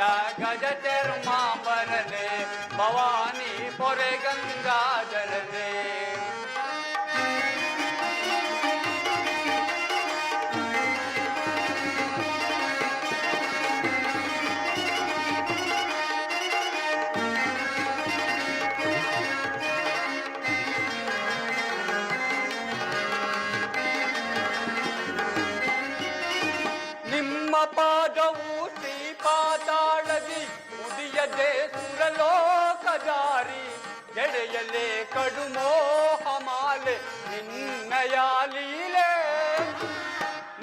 மாதா கஜ தெருமாம்பரனே பவானி பொறை கங்காதரனே ಕಡುಮೋಹ ಮಾಲೆ ನಿನ್ನಯ ಲೀಲೆ.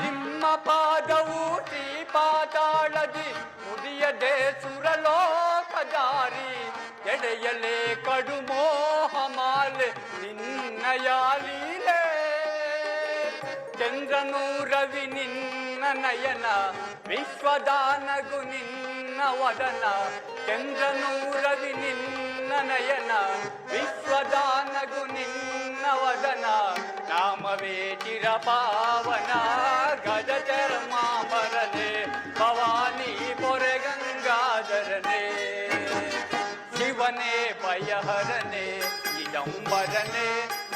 ನಿಮ್ಮ ಪಾದವು ಶ್ರೀಪಾತಾಳದಿ ಮುದಿಯದೆ ಸುರಲೋಕದಾರಿ ಎಡೆಯಲೆ ಕಡುಮೋಹ ಮಾಲೆ ನಿನ್ನಯ ಲೀಲೆ. ಚಂದ್ರನು ರವಿ ನಿನ್ನ ನಯನ, ವಿಶ್ವದಾನಗು ನಿನ್ನ ವದನ. ಚಂದ್ರನು ರವಿ ನಿನ್ನ ನಯನ ವಿಶ್ವದಾನಗು ನಿನ್ನ ವದನ ನಾಮವೇ ಚಿರಪಾವನ ಗಜ ಚರ್ಮಾಂಬರನೆ ಭವಾನಿ ಪೊರೆ ಗಂಗಾಧರನೆ ಶಿವನೇ ಭಯಹರನೆ ಇದಂಬರನೆ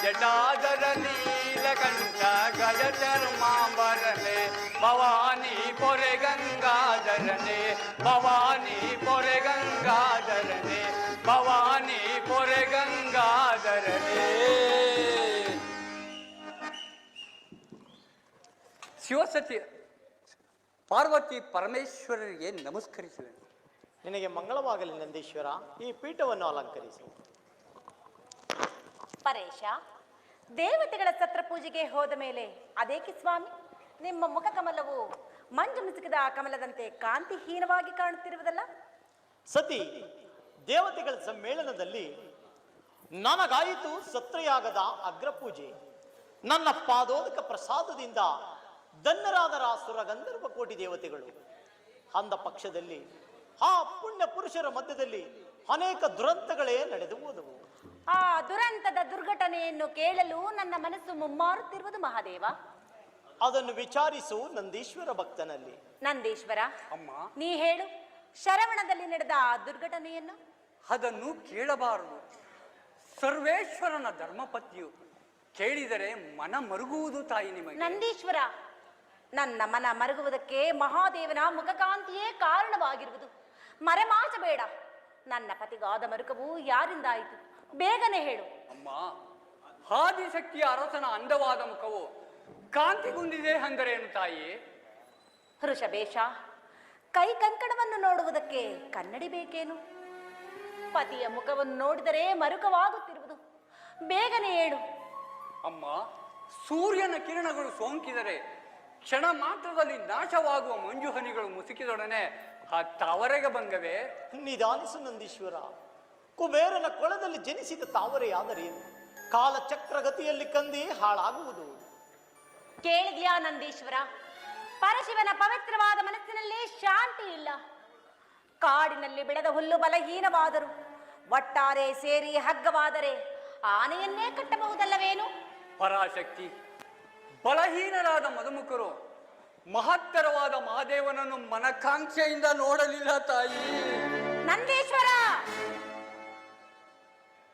ಜಟಾಧರ ನೀಲಕಂಠ ಗಜ ಚರ್ಮಾಂಬರನೆ ಭವಾನಿ ಪೊರೆ ಗಂಗಾಧರನೆ ಭವಾನಿ ಪೊರೆ ಗಂಗಾಧರನೆ ಶಿವಸತಿ ಪಾರ್ವತಿ ಪರಮೇಶ್ವರರಿಗೆ ನಮಸ್ಕರಿಸುವೆ ನಿನಗೆ ಮಂಗಳವಾಗಲಿ ನಂದೀಶ್ವರ ಈ ಪೀಠವನ್ನು ಅಲಂಕರಿಸಿ. ಪರೇಶ ದೇವತೆಗಳ ಸತ್ರ ಪೂಜೆಗೆ ಹೋದ ಮೇಲೆ ಅದೇಕೆ ಸ್ವಾಮಿ ನಿಮ್ಮ ಮುಖ ಕಮಲವು ಮಂಜು ಮುಸುಕಿದ ಕಮಲದಂತೆ ಕಾಂತಿಹೀನವಾಗಿ ಕಾಣುತ್ತಿರುವುದಲ್ಲ? ಸತಿ ದೇವತೆಗಳ ಸಮ್ಮೇಳನದಲ್ಲಿ ನನಗಾಯಿತು ಸತ್ರಯಾಗದ ಅಗ್ರಪೂಜೆ. ನನ್ನ ಪಾದೋದಕ ಪ್ರಸಾದದಿಂದ ಧನ್ಯರಾದರ ಸುರಗಂಧರ್ವ ಕೋಟಿ ದೇವತೆಗಳು. ಅಂದ ಪಕ್ಷದಲ್ಲಿ ಆ ಪುಣ್ಯ ಪುರುಷರ ಮಧ್ಯದಲ್ಲಿ ಅನೇಕ ದುರಂತಗಳೇ ನಡೆದು ಹೋದವು. ಆ ದುರಂತದ ದುರ್ಘಟನೆಯನ್ನು ಕೇಳಲು ನನ್ನ ಮನಸ್ಸು ಮುಮ್ಮಾರುತ್ತಿರುವುದು ಮಹಾದೇವ. ಅದನ್ನು ವಿಚಾರಿಸು ನಂದೀಶ್ವರ ಭಕ್ತನಲ್ಲಿ. ನಂದೀಶ್ವರ ಅಮ್ಮ. ನೀ ಹೇಳು ಶರವಣದಲ್ಲಿ ನಡೆದ ಆ ದುರ್ಘಟನೆಯನ್ನು? ಅದನ್ನು ಕೇಳಬಾರದು. ಸರ್ವೇಶ್ವರನ ಧರ್ಮಪತ್ನಿಯು ಕೇಳಿದರೆ ಮನ ಮರುಗುವುದು ತಾಯಿ ನಿಮಗೆ. ನಂದೀಶ್ವರ ನನ್ನ ಮನ ಮರಗುವುದಕ್ಕೆ ಮಹಾದೇವನ ಮುಖಕಾಂತಿಯೇ ಕಾರಣವಾಗಿರುವುದು. ಮರೆಮಾಚಬೇಡ. ನನ್ನ ಪತಿಗಾದ ಮರುಕವು ಯಾರಿಂದಾಯಿತು? ಬೇಗನೆ ಹೇಳು. ಅಮ್ಮ ಆದಿಶಕ್ತಿಯ ಅರಸನ ಅಂದವಾದ ಮುಖವು ಕಾಂತಿಗುಂದಿದೆ ಅಂದರೇನು ತಾಯಿ? ಋಷಭೇಶ ಕೈ ಕಂಕಣವನ್ನು ನೋಡುವುದಕ್ಕೆ ಕನ್ನಡಿ ಬೇಕೇನು? ಪತಿಯ ಮುಖವನ್ನು ನೋಡಿದರೆ ಮರುಕವಾಗುತ್ತಿರುವುದು. ಬೇಗನೆ ಹೇಳು. ಅಮ್ಮ ಸೂರ್ಯನ ಕಿರಣಗಳು ಸೋಂಕಿದರೆ ಕ್ಷಣ ಮಾತ್ರದಲ್ಲಿ ನಾಶವಾಗುವ ಮಂಜುಹನಿಗಳು ಮುಸುಕಿದೊಡನೆ ಆ ತಾವರೆಗೆ ಬಂಗವೇ ನಿಧಾನಿಸು ನಂದೀಶ್ವರ. ಕುಬೇರನ ಕೊಳದಲ್ಲಿ ಜನಿಸಿದ ತಾವರೆಯಾದರೇನು ಕಾಲಚಕ್ರಗತಿಯಲ್ಲಿ ಕಂದಿ ಹಾಳಾಗುವುದು. ಕೇಳಿದ್ಯಾ ನಂದೀಶ್ವರ? ಪರಶಿವನ ಪವಿತ್ರವಾದ ಮನಸ್ಸಿನಲ್ಲಿ ಶಾಂತಿ ಇಲ್ಲ. ಕಾಡಿನಲ್ಲಿ ಬೆಳೆದ ಹುಲ್ಲು ಬಲಹೀನವಾದರು ಒಟ್ಟಾರೆ ಸೇರಿ ಹಗ್ಗವಾದರೆ ಆನೆಯನ್ನೇ ಕಟ್ಟಬಹುದಲ್ಲವೇನು? ಪರಾಶಕ್ತಿ. ಬಲಹೀನರಾದ ಮಧುಮುಖರು ಮಹತ್ತರವಾದ ಮಹಾದೇವನನ್ನು ಮನಕಾಂಕ್ಷೆಯಿಂದ ನೋಡಲಿಲ್ಲ ತಾಯಿ. ನಂದೀಶ್ವರ!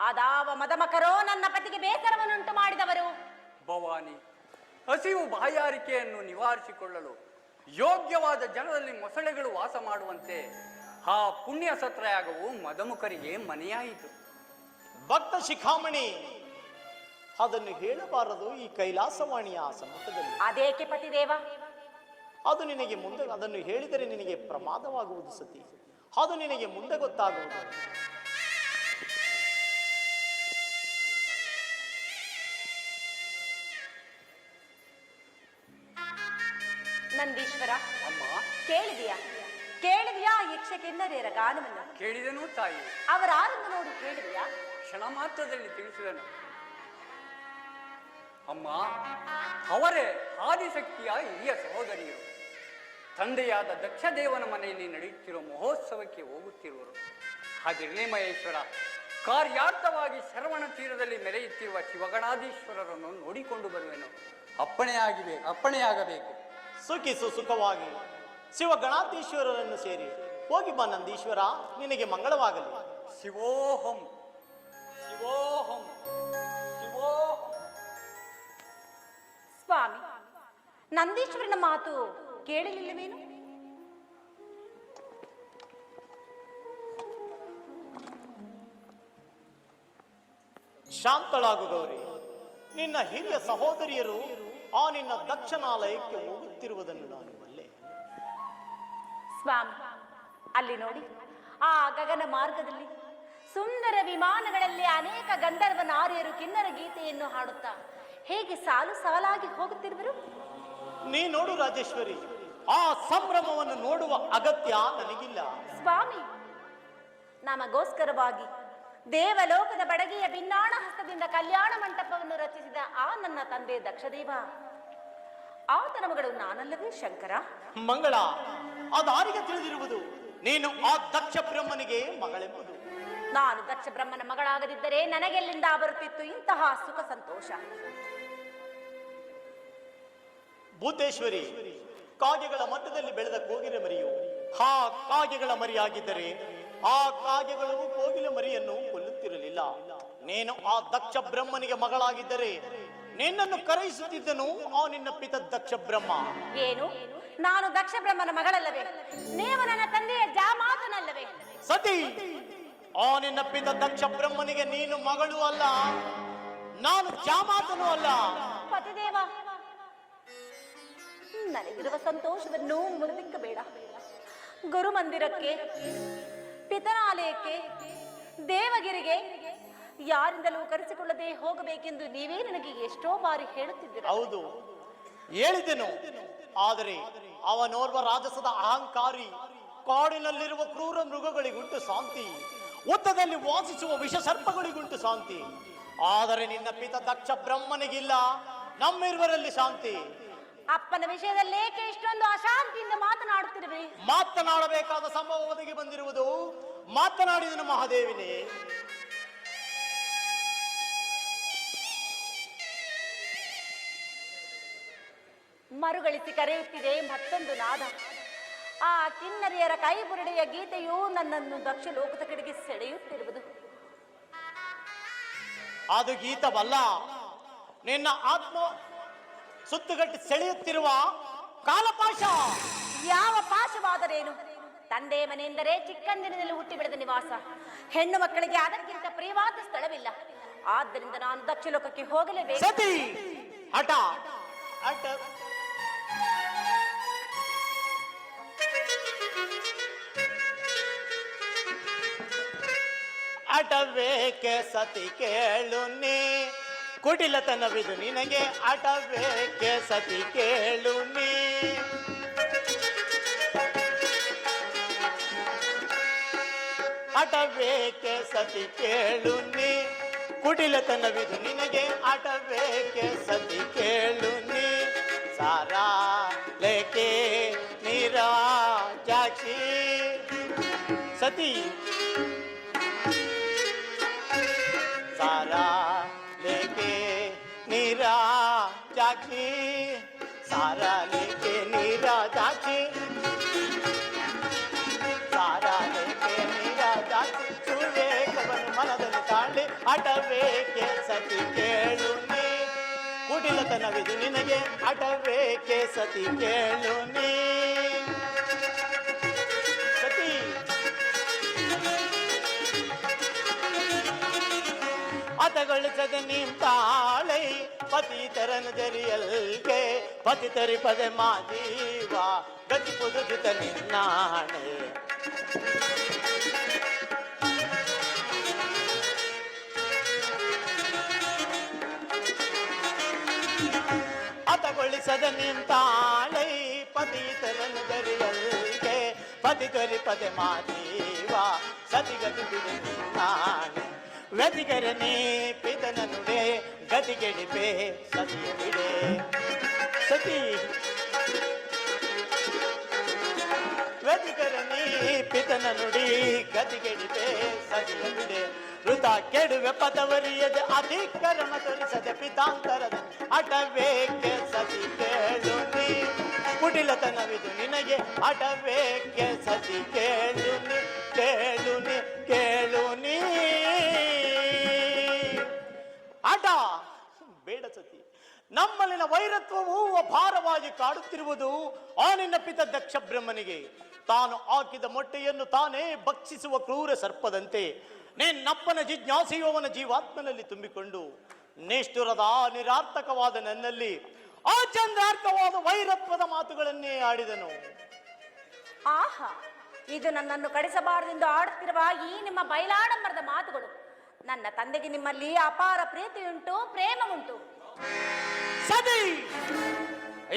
ಅದಾವ ಮದಮಕರೋ ನನ್ನ ಪತಿಗೆ ಬೇಸರವನ್ನುಂಟು ಮಾಡಿದವರು. ಭವಾನಿ ಹಸಿವು ಬಾಯಾರಿಕೆಯನ್ನು ನಿವಾರಿಸಿಕೊಳ್ಳಲು ಯೋಗ್ಯವಾದ ಜನರಲ್ಲಿ ಮೊಸಳೆಗಳು ವಾಸ ಮಾಡುವಂತೆ ಆ ಪುಣ್ಯ ಸತ್ರಯಾಗವು ಮದಮುಖರಿಗೆ ಮನೆಯಾಯಿತು. ಭಕ್ತ ಶಿಖಾಮಣಿ ಅದನ್ನು ಹೇಳಬಾರದು ಈ ಕೈಲಾಸವಾಣಿಯ ಸಮ್ಮುಖದಲ್ಲಿ ಅದೇಕೆ ಪತಿದೇವ? ಅದು ನಿನಗೆ ಮುಂದೆ ಅದನ್ನು ಹೇಳಿದರೆ ನಿನಗೆ ಪ್ರಮಾದವಾಗುವುದು ಸತಿ. ಅದು ನಿನಗೆ ಮುಂದೆ ಗೊತ್ತಾಗುವುದು. ನಂದೀಶ್ವರ ಅಮ್ಮ. ಕೇಳಿದೆಯಾ? ಕೇಳಿದೆಯಾ ಯಕ್ಷ ಕಿನ್ನರಿಯರ ಗಾನವನ್ನು ಕೇಳಿದನು ತಾಯಿ. ಅವರಾರನ್ನು ನೋಡಿ ಕೇಳಿದೆಯಾ? ಕ್ಷಣ ಮಾತ್ರದಲ್ಲಿ ತಿಳಿಸಿದನು. ಅಮ್ಮ ಅವರೇ ಆದಿಶಕ್ತಿಯ ಹಿರಿಯ ಸಹೋದರಿಯರು. ತಂದೆಯಾದ ದಕ್ಷದೇವನ ಮನೆಯಲ್ಲಿ ನಡೆಯುತ್ತಿರುವ ಮಹೋತ್ಸವಕ್ಕೆ ಹೋಗುತ್ತಿರುವರು. ಹಾಗೆ ಮಹೇಶ್ವರ ಕಾರ್ಯಾರ್ಥವಾಗಿ ಶರವಣ ತೀರದಲ್ಲಿ ಮೆರೆಯುತ್ತಿರುವ ಶಿವಗಣಾಧೀಶ್ವರರನ್ನು ನೋಡಿಕೊಂಡು ಬರುವೆನು. ಅಪ್ಪಣೆಯಾಗಿವೆ ಅಪ್ಪಣೆಯಾಗಬೇಕು ಸುಖಿಸು ಸುಖವಾಗಿ. ಶಿವಗಣಾಧೀಶ್ವರರನ್ನು ಸೇರಿ. ಹೋಗಿ ಬಾ ನಂದೀಶ್ವರ ನಿನಗೆ ಮಂಗಳವಾಗಲಿ. ಶಿವೋಹಂ ಶಿವೋಹಂ ಶಿವೋಹಂ. ಸ್ವಾಮಿ ನಂದೀಶ್ವರನ ಮಾತು ಕೇಳಲಿಲ್ಲವೇನು? ಶಾಂತಳಾಗು ಗೌರಿ ನಿನ್ನ ಹಿರಿಯ ಸಹೋದರಿಯರು ಆ ನಿನ್ನ ದಕ್ಷಿಣಾಲಯಕ್ಕೆ ಹೋಗುತ್ತಿರುವುದನ್ನು ನಾನು ಬಲ್ಲೆ ಸ್ವಾಮಿ ಅಲ್ಲಿ ನೋಡಿ ಆ ಗಗನ ಮಾರ್ಗದಲ್ಲಿ ಸುಂದರ ವಿಮಾನಗಳಲ್ಲಿ ಅನೇಕ ಗಂಧರ್ವ ನಾರಿಯರು ಕಿನ್ನರ ಗೀತೆಯನ್ನು ಹಾಡುತ್ತಾ ಹೇಗೆ ಸಾಲು ಸಾಲಾಗಿ ಹೋಗುತ್ತಿರುವರು? ನೀ ನೋಡು ರಾಜೇಶ್ವರಿ ಆ ಸಂಭ್ರಮವನ್ನು ನೋಡುವ ಅಗತ್ಯ ನನಗಿಲ್ಲ ಸ್ವಾಮಿ ನಮಗೋಸ್ಕರವಾಗಿ ದೇವಲೋಕದ ಬಡಗಿಯ ಭಿನ್ನಾಣ ಹಸ್ತದಿಂದ ಕಲ್ಯಾಣ ಮಂಟಪವನ್ನು ರಚಿಸಿದ ಆ ನನ್ನ ತಂದೆ ದಕ್ಷದೇವ. ಆತನ ಮಗಳು ನಾನಲ್ಲವೇ ಶಂಕರ? ಮಂಗಳ ಅದಾರಿಗೆ ತಿಳಿದಿರುವುದು ನೀನು ಆ ದಕ್ಷ ಬ್ರಹ್ಮನಿಗೆ ಮಗಳೆಂಬುದು. ನಾನು ದಕ್ಷ ಬ್ರಹ್ಮನ ಮಗಳಾಗದಿದ್ದರೆ ನನಗೆಲ್ಲಿಂದ ಬರುತ್ತಿತ್ತು ಇಂತಹ ಸುಖ ಸಂತೋಷ? ಭೂತೇಶ್ವರಿ ಕಾಗೆಗಳ ಮಟ್ಟದಲ್ಲಿ ಬೆಳೆದ ಕೋಗಿಲೆ ಮರಿಯು ಆ ಕಾಗೆಗಳ ಮರಿಯಾಗಿದ್ದರೆ ಆ ಕಾಗೆಗಳು ಕೋಗಿಲೆ ಮರಿಯನ್ನು ಕೊಲ್ಲುತ್ತಿರಲಿಲ್ಲ. ನೀನು ಆ ದಕ್ಷ ಬ್ರಹ್ಮನಿಗೆ ಮಗಳಾಗಿದ್ದರೆ ನಿನ್ನನ್ನು ಕರೆಯಿಸುತ್ತಿದ್ದನು ಆ ನಿನ್ನ ಪಿತ ದಕ್ಷ ಬ್ರಹ್ಮ. ಏನು? ನಾನು ದಕ್ಷ ಬ್ರಹ್ಮನ ಮಗಳಲ್ಲವೇ? ನೀವು ನನ್ನ ತಂದೆಯ ಜಾಮಾತನಲ್ಲವೇ? ಸತಿ ಆ ನಿನ್ನ ಪಿತ ದಕ್ಷ ಬ್ರಹ್ಮನಿಗೆ ನೀನು ಮಗಳು ಅಲ್ಲ ನಾನು ಜಾಮಾತನು ಅಲ್ಲ. ಪತಿದೇವ ನನಗಿರುವ ಸಂತೋಷವನ್ನು ಮುರಿದಿಕ್ಕಬೇಡ. ಗುರು ಮಂದಿರಕ್ಕೆ ಪಿತನಾಲಯಕ್ಕೆ ದೇವಗಿರಿಗೆ ಯಾರಿಂದಲೂ ಕರೆಸಿಕೊಳ್ಳದೆ ಹೋಗಬೇಕೆಂದು ನೀವೇ ನನಗೆ ಎಷ್ಟೋ ಬಾರಿ ಹೇಳುತ್ತಿದ್ದೀರ. ಹೌದು. ಹೇಳಿದೆನು. ಆದರೆ ಅವನೋರ್ವ ರಾಜಸದ ಅಹಂಕಾರಿ, ಕಾಡಿನಲ್ಲಿರುವ ಕ್ರೂರ ಮೃಗಗಳಿಗುಂಟು ಶಾಂತಿ ಉತ್ತದಲ್ಲಿ ವಾಸಿಸುವ ವಿಷ ಸರ್ಪಗಳಿಗುಂಟು ಶಾಂತಿ. ಆದರೆ ನಿನ್ನ ಪಿತ ದಕ್ಷ ಬ್ರಹ್ಮನಿಗಿಲ್ಲ, ನಮ್ಮಿರುವರಲ್ಲಿ ಶಾಂತಿ. ಅಪ್ಪನ ವಿಷಯದಲ್ಲಿ ಏಕೆ ಇಷ್ಟೊಂದು ಅಶಾಂತಿಯಿಂದ ಮಾತನಾಡುತ್ತಿರುವೆ? ಮಾತನಾಡಬೇಕಾದ ಸಂಭವ ಒದಗಿ ಬಂದಿರುವುದು ಮಾತನಾಡಿದನು ಮಹಾದೇವಿನೇ. ಮರುಗಳಿಸಿ ಕರೆಯುತ್ತಿದೆ ಮತ್ತೊಂದು ನಾದ. ಆ ಕಿನ್ನರಿಯರ ಕೈಬುರುಡೆಯ ಗೀತೆಯು ನನ್ನನ್ನು ದಕ್ಷ ಲೋಕದ ಕಡೆಗೆ ಸೆಳೆಯುತ್ತಿರುವುದು. ಅದು ಗೀತವಲ್ಲ ನಿನ್ನ ಆತ್ಮ ಸುತ್ತುಗಟ್ಟಿ ಸೆಳೆಯುತ್ತಿರುವ ಕಾಲಪಾಶ. ಯಾವ ಪಾಶವಾದರೇನು? ತಂದೆ ಮನೆಯಿಂದರೆ ಚಿಕ್ಕಂದಿನಲ್ಲಿ ಹುಟ್ಟಿ ಬಿಡದ ನಿವಾಸ. ಹೆಣ್ಣು ಮಕ್ಕಳಿಗೆ ಅದಕ್ಕಿಂತ ಪ್ರಿಯವಾದ ಸ್ಥಳವಿಲ್ಲ. ಆದ್ದರಿಂದ ನಾನು ದಕ್ಷ ಲೋಕಕ್ಕೆ ಹೋಗಲೇಬೇಕು. ಸತಿ ಹಠ ಹಠ. ಅಟವೇಕೆ ಸತಿ ಕೇಳು ನೀ. ಕೊಡಿಲ್ಲ ತನ್ನ ಬಿದು ನಿನಗೆ ಆಟ ಬೇಕೆ ಸತಿ ಕೇಳು ನೀ. ಆಟ ಬೇಕೆ ಸತಿ ಕೇಳು ನೀ. ಕುಟಿಲ ತನ್ನ ಬಿದು ನಿನಗೆ ಆಟ ಬೇಕೆ ಸತಿ ಕೇಳು ನೀ. ಸಾರಾ, ಲೇಕೆ ಜಾಚಿ ಸತಿ. ಸಾರಾ नीरा जाखी सारा लेके नीरा जाखी ಸಾರಾ ಲೇಕೆ ನೀರಾ ಜಾತಿ ಸುಳ್ಳೆ ಕವನ ಮನದಲ್ಲಿ ತಾಳಿ ಅಟವೇಕೆ ಸತಿ ಕೇಳು ನೀ ಕುಟಿಲತನವಿದು ನಿನಗೆ ಅಟವೇಕೆ ಸತಿ ಕೇಳು ನೀ ಸತಿ ಅತಗೊಳಿಸದ ನಿಂತಾಳೆ ಪತಿತರನ ಜರಿಯಲ್ಗೆ ಪತಿತರಿ ಪದೆ ಮಾದೀವಾ ಗತಿ ಪುದುಗಿತ ನಿನ್ನಾಣೆ ಅತಗೊಳಿಸದ ನಿಂತಾಳೆ ಪತಿತರನ ಜರಿಯಲ್ಗೆ ಪತಿತರಿ ಪದೆ ಮಾದೀವ ಸತಿಗತಿ ಬಿಡಿ ನಿನ್ನಾಣೆ ವ್ಯತಿಗರನೆ ಪಿತನ ಗದಿಗೆಡಿಪೆ ಗತಿಗೆಡಿಪೆ ಸತಿಯ ಬಿಡೆ. ಸತಿ. ವ್ಯತಿಗರನೆ ಪಿತನ ನುಡಿ ಗತಿಗೆಡಿಪೆ ಸತಿಯ ಬಿಡೆ. ಋತ ಕೆಡುವೆ ಪದವರಿಯದೆ ಅಧಿಕರಣ ತೋರಿಸದೆ ಪಿತಾಂತರದ ಅಟವೇಕೆ ಸತಿ ಕೇಳು ನೀ. ಕುಟಿಲತನವಿದು ನಿನಗೆ ಅಟವೇಕೆ ಸತಿ ಕೇಳು ನೀ, ಕೇಳು ಕೇಳು ನೀ. ಆಟ. ಬೇಡ ಸತಿ. ನಮ್ಮಲ್ಲಿನ ವೈರತ್ವವು ಭಾರವಾಗಿ ಕಾಡುತ್ತಿರುವುದು ಆ ಪಿತ ದಕ್ಷ ಬ್ರಹ್ಮನಿಗೆ. ತಾನು ಹಾಕಿದ ಮೊಟ್ಟೆಯನ್ನು ತಾನೇ ಭಕ್ಷಿಸುವ ಕ್ರೂರ ಸರ್ಪದಂತೆ. ನಿನ್ನಪ್ಪನ ಜಿಜ್ಞಾಸೆಯವನ ಜೀವಾತ್ಮನಲ್ಲಿ ತುಂಬಿಕೊಂಡು ನಿಷ್ಠುರದ, ನಿರಾರ್ಥಕವಾದ ನನ್ನಲ್ಲಿ ಆ ಚಂದ್ರಾರ್ಥವಾದ ವೈರತ್ವದ ಮಾತುಗಳನ್ನೇ ಆಡಿದನು. ಆಹಾ, ಇದು ನನ್ನನ್ನು ಕಡಿಸಬಾರದೆಂದು ಆಡುತ್ತಿರುವ ಈ ನಿಮ್ಮ ಬಯಲಾಡಂಬರದ ಮಾತುಗಳು. ನನ್ನ ತಂದೆಗೆ ನಿಮ್ಮಲ್ಲಿ ಅಪಾರ ಪ್ರೀತಿ ಉಂಟು ಪ್ರೇಮ ಉಂಟು. ಸತಿ!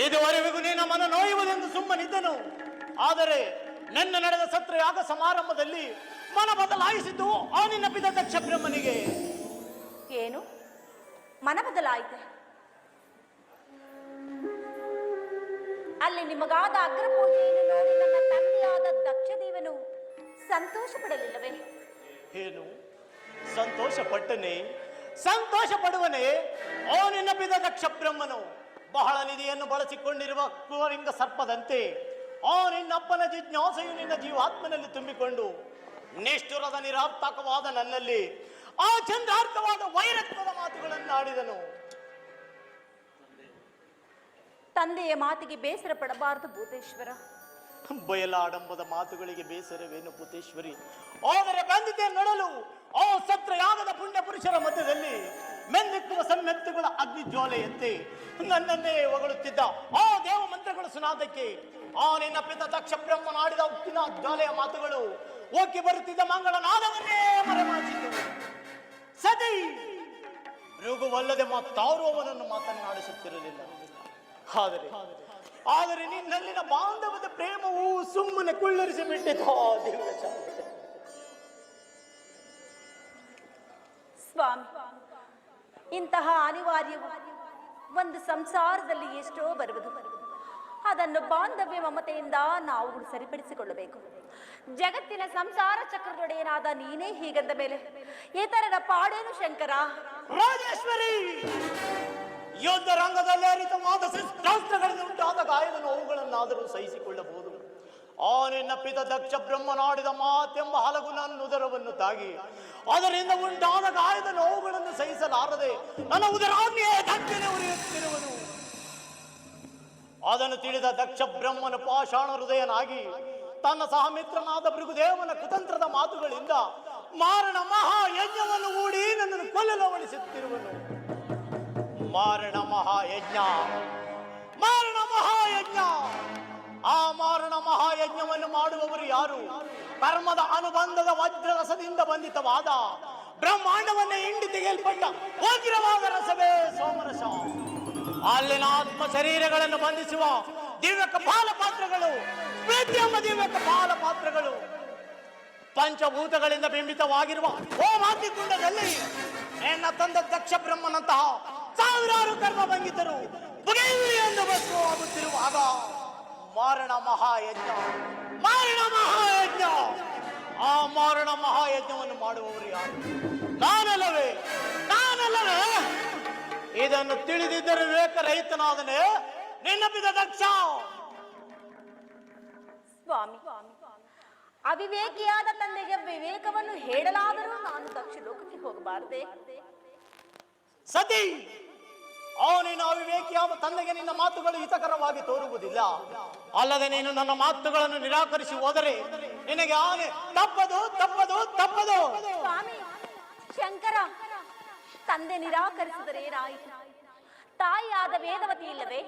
ಇದುವರೆಗೂ ನಿನ್ನ ಮನ ನೋಯುವುದೆಂದು ಸುಮ್ಮನಿದ್ದನು. ಆದರೆ ನನ್ನ ನಡೆದ ಸತ್ರಯಾಗ ಸಮಾರಂಭದಲ್ಲಿ ಮನ ಬದಲಾಯಿಸಿದ್ದು ನಿನ್ನ ಪಿತ ದಕ್ಷ ಬ್ರಹ್ಮನಿಗೆ. ಏನು? ಮನ ಬದಲಾಯಿತೆ? ಅಲ್ಲಿ ನಿಮಗಾದ ಅಗ್ರಪೂಜೆಯನ್ನು ನೋಡಿ ನನ್ನ ತಂದೆಯಾದ ದಕ್ಷದೇವನು ಸಂತೋಷ ಪಡಲಿಲ್ಲವೇ ಏನು? ಸಂತೋಷ ಪಟ್ಟನೆ ಸಂತೋಷ ಪಡುವನೆ ಓ ನಿನ್ನ ಪಿತ ದಕ್ಷ ಬ್ರಹ್ಮನು ಬಹಳ ನಿಧಿಯನ್ನು ಬಳಸಿಕೊಂಡಿರುವ ಕುವರಿಂಗ ಸರ್ಪದಂತೆ ಆ ನಿನ್ನಪ್ಪನ ಜಿಜ್ಞಾಸೆಯು ನಿನ್ನ ಜೀವಾತ್ಮನಲ್ಲಿ ತುಂಬಿಕೊಂಡು ನಿಷ್ಠುರದ ನಿರಾರ್ಥಕವಾದ ನನ್ನಲ್ಲಿ ಆ ಚಂದ್ರಾರ್ಥವಾದ ವೈರತ್ವದ ಮಾತುಗಳನ್ನು ಆಡಿದನು. ತಂದೆಯ ಮಾತಿಗೆ ಬೇಸರ ಪಡಬಾರದು ಭೂತೇಶ್ವರ. ಬಯಲಾಡಂಬದ ಮಾತುಗಳಿಗೆ ಬೇಸರವೇನು ಪುತೇಶ್ವರಿ? ಆದರೆ ಬಂದಿದೆ ನೋಡಲು ಆ ಸತ್ರಯಾಗದ ಪುಣ್ಯ ಪುರುಷರ ಮಧ್ಯದಲ್ಲಿ ಮೆಂದಿಕ್ಕುವ ಸಮ್ಮೆತ್ತುಗಳ ಅಗ್ನಿ ಜ್ವಾಲೆಯಂತೆ ನನ್ನನ್ನೇ ಹೊಗಳುತ್ತಿದ್ದ ಆ ದೇವ ಮಂತ್ರಗಳ ಸುನಾದಕ್ಕೆ, ಆ ನಿನ್ನ ಪಿತ ದಕ್ಷ ಬ್ರಹ್ಮನಾಡಿದ ಉಕ್ಕಿನ ಜ್ವಾಲೆಯ ಮಾತುಗಳು ಓಕೆ ಬರುತ್ತಿದ್ದ ಮಂಗಳ ನಾದವನ್ನೇ ಮರೆಮಾಚಿತು ಸತಿ ಮೃಗುವಲ್ಲದೆ ಮತ್ತಾರು ಅವನನ್ನು ಮಾತನಾಡಿಸುತ್ತಿರಲಿಲ್ಲ ಆದರೆ ಆದರೆ ನಿನ್ನಲ್ಲಿನ ಬಾಂಧವದ ಪ್ರೇಮವು ಸುಮ್ಮನೆ ಕುಳ್ಳರಿಸಿ ಬಿಟ್ಟಿತು ದಿವ್ಯ ಶಾಂತಿ. ಸ್ವಾಮಿ ಇಂತಹ ಅನಿವಾರ್ಯವು ಒಂದು ಸಂಸಾರದಲ್ಲಿ ಎಷ್ಟೋ ಬರುವುದು. ಅದನ್ನು ಬಾಂಧವ್ಯ ಮಮತೆಯಿಂದ ನಾವು ಸರಿಪಡಿಸಿಕೊಳ್ಳಬೇಕು. ಜಗತ್ತಿನ ಸಂಸಾರ ಚಕ್ರದೊಡೆಯನಾದ ನೀನೇ ಹೀಗಂದ ಮೇಲೆ ಇತರರ ಪಾಡೇನು ಶಂಕರ? ರಾಜೇಶ್ವರಿ! ಯುದ್ಧ ರಂಗದಲ್ಲಿ ಅರಿತವಾದ ಶಸ್ತ್ರಾಸ್ತ್ರಗಳಿಂದ ಉಂಟಾದ ಗಾಯದ ನೋವುಗಳನ್ನಾದರೂ ಸಹಿಸಿಕೊಳ್ಳಬಹುದು. ಆ ಪಿತ ದಕ್ಷ ಬ್ರಹ್ಮನಾಡಿದ ಮಾತೆಂಬ ಹಲಗು ನನ್ನ ಉದರವನ್ನು ತಾಗಿ, ಅದರಿಂದ ಉಂಟಾದ ಗಾಯದ ನೋವುಗಳನ್ನು ಸಹಿಸಲಾರದೆ ನನ್ನ ಉದರಾಗ್ನಿಯೇ ದಕ್ಷಿಣ ಉರಿಯುತ್ತಿರುವುದು. ಅದನ್ನು ತಿಳಿದ ದಕ್ಷ ಬ್ರಹ್ಮನ ಪಾಷಾಣ ಹೃದಯನಾಗಿ, ತನ್ನ ಸಹಮಿತ್ರನಾದ ಭೃಗುದೇವನ ಕುತಂತ್ರದ ಮಾತುಗಳಿಂದ, ಮಾರಣ ಮಹಾಯಜ್ಞವನ್ನು ಹೂಡಿ ನನ್ನನ್ನು ಕೊಲ್ಲಲು ಅವಳಿಸುತ್ತಿರುವನು ಮಾರಣ ಮಹಾಯಜ್ಞ. ಮಾರಣ ಮಹಾಯಜ್ಞ. ಆ ಮಾರಣ ಮಹಾಯಜ್ಞವನ್ನು ಮಾಡುವವರು ಯಾರು? ಕರ್ಮದ ಅನುಬಂಧದ ವಜ್ರರಸದಿಂದ ಬಂಧಿತವಾದ ಬ್ರಹ್ಮಾಂಡವನ್ನೇ ಹಿಂಡಿ ತೆಗೆಯಲ್ಪಟ್ಟ ವಜ್ರವಾದ ರಸವೇ ಸೋಮರಸ. ಅಲ್ಲಿನ ಆತ್ಮ ಶರೀರಗಳನ್ನು ಬಂಧಿಸುವ ದಿವ್ಯಕ ಕಪಾಲ ಪಾತ್ರಗಳು ಎಂಬ ದಿವ್ಯ ಕಪಾಲ ಪಾತ್ರಗಳು ಪಂಚಭೂತಗಳಿಂದ ಬಿಂಬಿತವಾಗಿರುವ ಓಮಾತಿ ಕುಂಡದಲ್ಲಿ ಎನ್ನ ತಂದ ದಕ್ಷ ಬ್ರಹ್ಮನಂತಹ ಸಾವಿರಾರು ಕರ್ಮ ಬಂದಿದ್ದರು ಎಂದು ಭಸ್ಮವಾಗುತ್ತಿರುವಾಗ ಮಾರಣ ಮಹಾಯಜ್ಞ. ಮಾರಣ ಮಹಾಯಜ್ಞ. ಆ ಮಾರಣ ಮಹಾಯಜ್ಞವನ್ನು ಮಾಡುವವರು ಯಾರು? ನಾನಲ್ಲವೇ? ನಾನಲ್ಲವೇ? ಇದನ್ನು ತಿಳಿದಿದ್ದರೆ ನಿನ್ನ পিতা ದಕ್ಷ. ಸ್ವಾಮಿ, ಅವಿವೇಕಿಯಾದ ತಂದೆಗೆ ವಿವೇಕವನ್ನು ಹೇಳಲಾದರೂ ನಾನು ದಕ್ಷ ಲೋಕಕ್ಕೆ ಹೋಗಬಾರದೆ? ಸತಿ ಅವನಿನ ಅವಿವೇಕಿಯಾದ ತಂದೆಗೆ ನಿನ್ನ ಮಾತುಗಳು ಹಿತಕರವಾಗಿ ತೋರುವುದಿಲ್ಲ. ಅಲ್ಲದೆ ನೀನು ನನ್ನ ಮಾತುಗಳನ್ನು ನಿರಾಕರಿಸಿ ಹೋದರೆ ನಿನಗೆ ಆನೆ, ತಪ್ಪದು ತಪ್ಪದು ತಪ್ಪದು. ಸ್ವಾಮಿ, ಶಂಕರ, ತಂದೆ ನಿರಾಕರಿಸಿದರೆ ಏನಾಯಿತು? ತಾಯಿಯಾದ ವೇದವತಿ ಇಲ್ಲವೇ?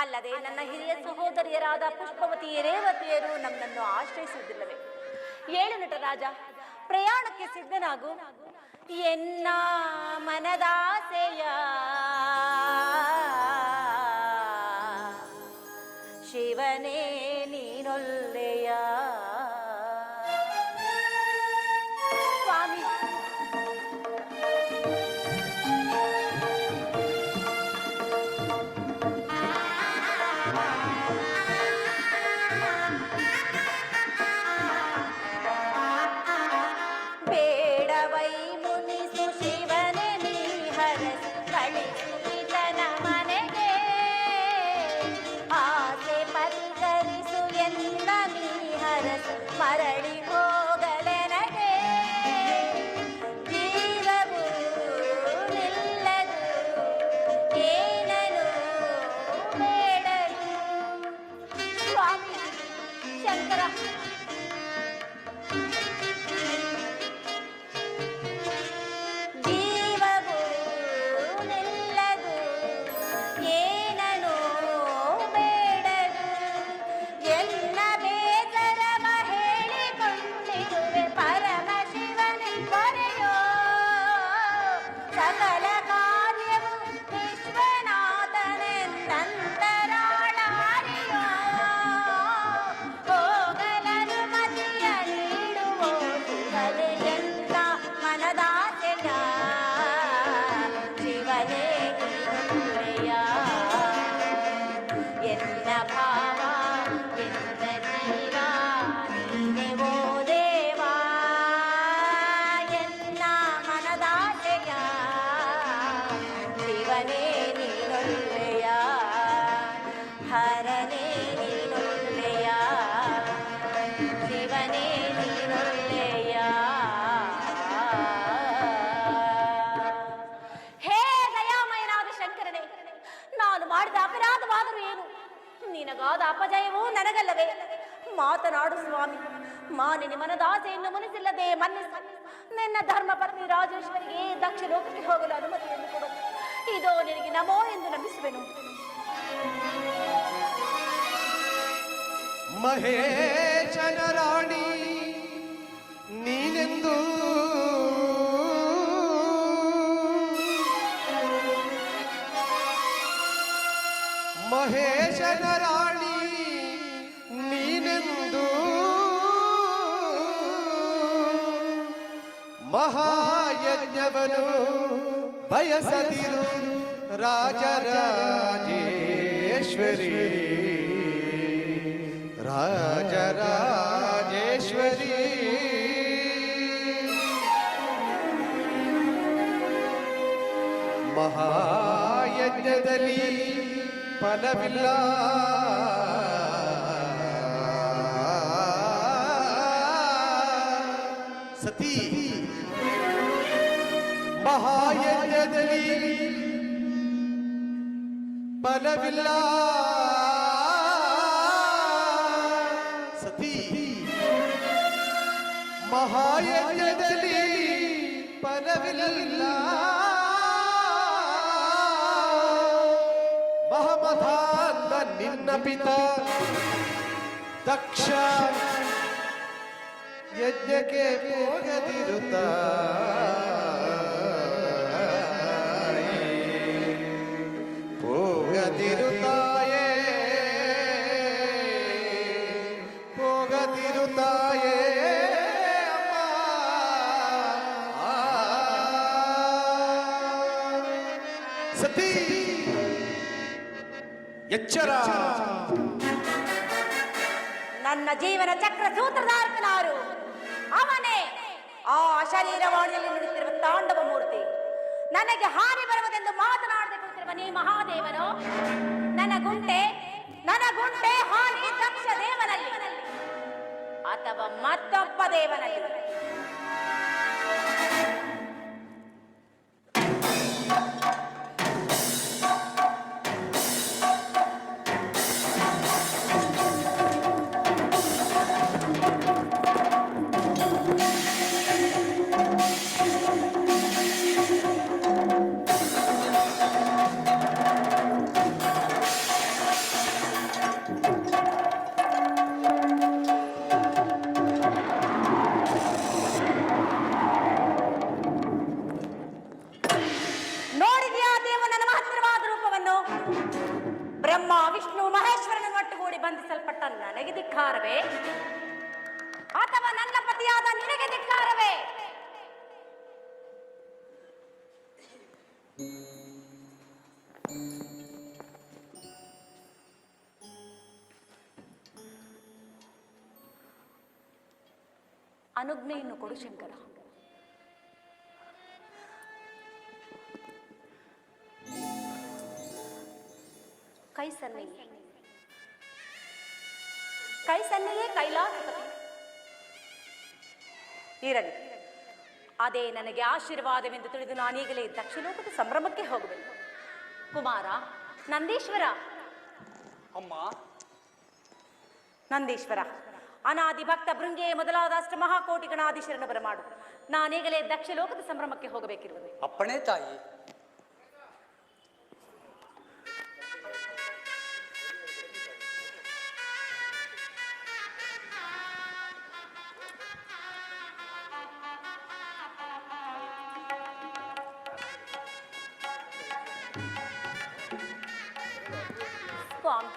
ಅಲ್ಲದೆ ನನ್ನ ಹಿರಿಯ ಸಹೋದರಿಯರಾದ ಪುಷ್ಪವತಿ ರೇವತಿಯರು ನಮ್ಮನ್ನು ಆಶ್ರಯಿಸುವುದಿಲ್ಲವೇ? ಏಳು ನಟರಾಜ, ಪ್ರಯಾಣಕ್ಕೆ ಸಿದ್ಧನಾಗು. ಎನ್ನ ಮನದಾಸೆಯ? ಶಿವನೇ ನೀನೊಲ್ಲೆಯ ಮಾತನಾಡು ಸ್ವಾಮಿ. ಮಾನಿನಿ ಮನದಾಸೆಯನ್ನು ಮುನಿಸಿಲ್ಲದೆ ಮನ್ನಿಸು. ನಿನ್ನ ಧರ್ಮ ಪತ್ನಿ ರಾಜೇಶ್ವರಿಗೆ ದಕ್ಷ ಲೋಕಕ್ಕೆ ಹೋಗಲು ಅನುಮತಿಯನ್ನು ಕೊಡು. ಇದೋ ನಿನಗೆ ನಮೋ ಎಂದು ನಂಬಿಸುವೆನು. ಮಹೇಶನ ಮಹಾಯಜ್ಞವನು ಬಯಸದಿರು ರಾಜರಾಜೇಶ್ವರಿ ರಾಜರಾಜೇಶ್ವರಿ ಮಹಾಯಜ್ಞದಲ್ಲಿ ಫಲವಿಲ್ಲ ಸತಿ ಮಹಾಯಜ್ಞದಲ್ಲಿ ಫಲವಿಲ್ಲ ಸತಿ. ಮಹಾಯಜ್ಞದಲ್ಲಿ ಫಲವಿಲ್ಲ ಮಹಮಧಾಂತ ನಿನ್ನ ಪಿತ. ದಕ್ಷ ಯಜ್ಞಕ್ಕೆ ಹೋಗದಿರುತ್ತ. ಎಚ್ಚರ. ನನ್ನ ಜೀವನ ಚಕ್ರ ಸೂತ್ರಧಾರಕನಾರು. ಅವನೇ ಆ ಶರೀರವಾಣಿಯಲ್ಲಿ ನುಡಿತಿರುವ ತಾಂಡವ ಮೂರ್ತಿ. ನನಗೆ ಹಾನಿ ಬರುವುದೆಂದು ಮಾತನಾಡದೆ ಕುಳಿತಿರುವ ನೀ ಮಹಾದೇವನು, ನನ್ನ ಗುಂಟೆ ನನ್ನ ಗುಂಟೆ ಹಾನಿ ದಕ್ಷ ದೇವನಲ್ಲಿ, ಅಥವಾ ಮತ್ತೊಬ್ಬ ದೇವನಲ್ಲಿ. ಶಂಕರ ಕೈ ಸನ್ನೆಯೇ ಕೈ ಸನ್ನೆಯೇ ಕೈಲಾಸಪತಿ. ಇರಲಿ ಅದೇ ನನಗೆ ಆಶೀರ್ವಾದವೆಂದು ತಿಳಿದು ನಾನೀಗಲೇ ದಕ್ಷಿಣೋಪದ ಸಂಭ್ರಮಕ್ಕೆ ಹೋಗಬೇಕು ಕುಮಾರ ನಂದೀಶ್ವರ. ಅಮ್ಮ. ನಂದೀಶ್ವರ. ಅನಾದಿ ಭಕ್ತ ಭೃಂಗೆ ಮೊದಲಾದ ಅಷ್ಟ ಮಹಾಕೋಟಿ ಗಣಾಧೀಶರನ್ನು ಬರಮಾಡು. ನಾನೀಗಲೇ ದಕ್ಷ ಲೋಕದ ಸಂಭ್ರಮಕ್ಕೆ ಹೋಗಬೇಕಿರುವುದು. ಅಪ್ಪಣೆ ತಾಯಿ. ಸ್ವಾಮಿ.